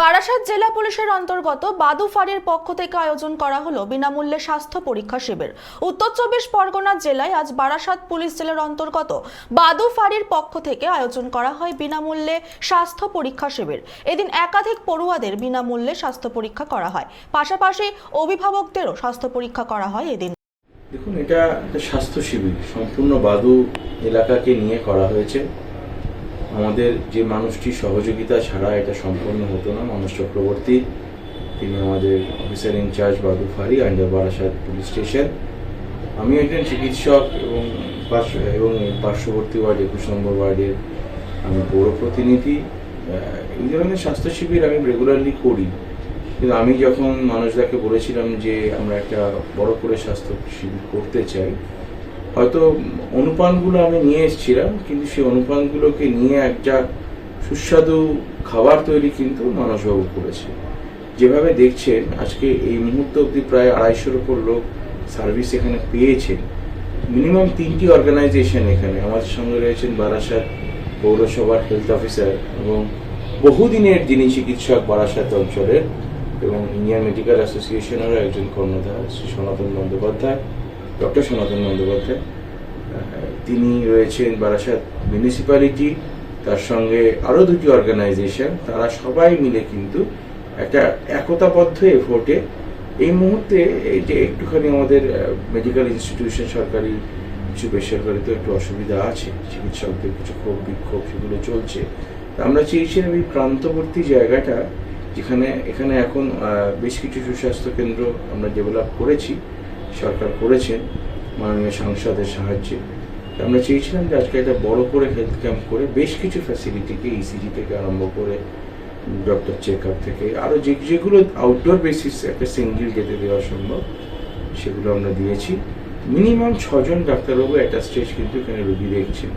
বারাসাত জেলা পুলিশের অন্তর্গত বাদু ফাঁড়ির পক্ষ থেকে আয়োজন করা হলো বিনামূল্যে স্বাস্থ্য পরীক্ষা শিবির। উত্তর চব্বিশ পরগনা জেলায় আজ বারাসাত পুলিশ জেলার অন্তর্গত বাদু ফাঁড়ির পক্ষ থেকে আয়োজন করা হয় বিনামূল্যে স্বাস্থ্য পরীক্ষা শিবির। এদিন একাধিক পড়ুয়াদের বিনামূল্যে স্বাস্থ্য পরীক্ষা করা হয়। পাশাপাশি অভিভাবকদেরও স্বাস্থ্য পরীক্ষা করা হয় এদিন। দেখুন, এটা একটা স্বাস্থ্য শিবির। সম্পূর্ণ বাদু এলাকাকে নিয়ে করা হয়েছে। আমাদের যে মানুষটি সহযোগিতা ছাড়া এটা সম্পন্ন হতো না মানুষ চক্রবর্তী, তিনি আমাদের অফিসার ইনচার্জ বাদু ফারি আন্ডার বারাসাত পুলিশ স্টেশন আমি একজন চিকিৎসক এবং এবং পার্শ্ববর্তী ওয়ার্ড, একুশ নম্বর ওয়ার্ডের আমি পৌর প্রতিনিধি। এই ধরনের স্বাস্থ্য শিবির আমি রেগুলারলি করি। কিন্তু আমি যখন মানুষদেরকে বলেছিলাম যে আমরা একটা বড় করে স্বাস্থ্য শিবির করতে চাই হয়তো অনুপানগুলো আমি নিয়ে এসেছিলাম, কিন্তু সেই অনুপানগুলোকে নিয়ে একটা সুস্বাদু খাবার তৈরি কিন্তু মানসবাবু করেছে। যেভাবে দেখছেন, আজকে এই মুহূর্ত অবধি প্রায় আড়াইশোর উপর লোক সার্ভিস এখানে পেয়েছেন। মিনিমাম তিনটি অর্গানাইজেশন এখানে। আমাদের সঙ্গে রয়েছেন বারাসাত পৌরসভার হেলথ অফিসার এবং বহুদিনের যিনি চিকিৎসক বারাসাত অঞ্চলের এবং ইন্ডিয়ান মেডিকেল অ্যাসোসিয়েশনেরও একজন কর্ণধার, শ্রী সনাতন বন্দ্যোপাধ্যায়। ডক্টর সনাতন বন্দ্যোপাধ্যায় তিনি রয়েছেন বারাসাত মিউনিসিপ্যালিটি তার সঙ্গে আরও দুটি অর্গানাইজেশন তারা সবাই মিলে কিন্তু একটা একতাবদ্ধ এফোর্টে এই মুহূর্তে এই যে একটুখানি আমাদের মেডিকেল ইনস্টিটিউশন সরকারি কিছু বেসরকারি তো একটু অসুবিধা আছে, চিকিৎসকদের কিছু ক্ষোভ বিক্ষোভ সেগুলো চলছে আমরা চেয়েছিলাম এই প্রান্তবর্তী জায়গাটা যেখানে, এখানে এখন বেশ কিছু সুস্বাস্থ্য কেন্দ্র আমরা ডেভেলপ করেছি সরকার করেছেন মাননীয় সাংসদের সাহায্যে। আমরা চেয়েছিলাম যে আজকে একটা বড় করে হেলথ ক্যাম্প করে বেশ কিছু ফ্যাসিলিটিকে ইসিজি থেকে আরম্ভ করে ডক্টর চেক আপ থেকে আরও যে যেগুলো আউটডোর বেসিস একটা সিঙ্গেল যেতে দেওয়া সম্ভব, সেগুলো আমরা দিয়েছি। মিনিমাম ছজন ডাক্তারবাবু একটা স্টেজ কিন্তু এখানে রোগী দেখছেন।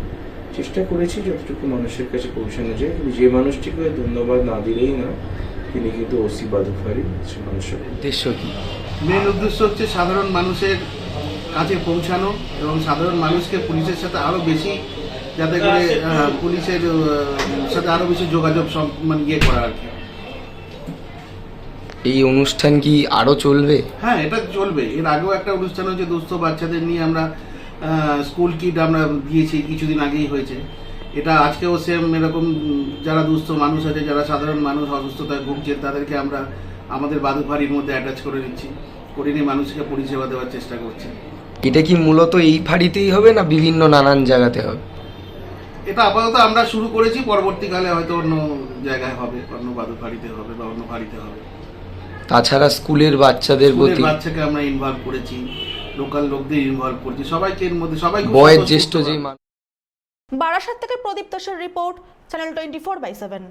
চেষ্টা করেছি যতটুকু মানুষের কাছে পৌঁছানো যায়, কিন্তু যে মানুষটিকে ধন্যবাদ না দিলেই না, তিনি কিন্তু ওসি বাদুফারি মানুষের উদ্দেশ্য কি? মেন উদ্দেশ্য হচ্ছে সাধারণ মানুষের কাছে পৌঁছানো এবং সাধারণ মানুষকে পুলিশের সাথে আরও বেশি যাতে করে পুলিশের সাথে আরও বেশি যোগাযোগ সম- মানে ইয়ে করা আর কি। এই অনুষ্ঠান কি আরও চলবে? হ্যাঁ এটা চলবে। এর আগেও একটা অনুষ্ঠান হচ্ছে দুস্থ বাচ্চাদের নিয়ে আমরা স্কুল কিট আমরা দিয়েছি কিছুদিন আগেই হয়েছে। এটা আজকেও সেম এরকম যারা দুস্থ মানুষ আছে যারা সাধারণ মানুষ অসুস্থতায় ভুগছে তাদেরকে আমরা আমাদের বাদুফাড়ির মধ্যে অ্যাটাচ করে নিচ্ছি। করে নিয়ে মানুষকে পরিষেবা দেওয়ার চেষ্টা করছি। এটা কি মূলত এই ফাড়িতেই হবে না বিভিন্ন নানান জায়গাতে হবে? এটা আপাতত আমরা শুরু করেছি পরবর্তীকালে হয়তো অন্য জায়গায় হবে অন্য বাদু বাদুফাড়িতে হবে বা অন্য ফাড়িতে হবে। তাছাড়া স্কুলের বাচ্চাদের প্রতি বাচ্চাকে আমরা ইনভলভ করেছি লোকাল লোকদের ইনভলভ করেছি সবাইকে এর মধ্যে সবাই বয়োজ্যেষ্ঠ যে মানুষ বারাসাত থেকে প্রদীপ দাসের report channel twenty four by seven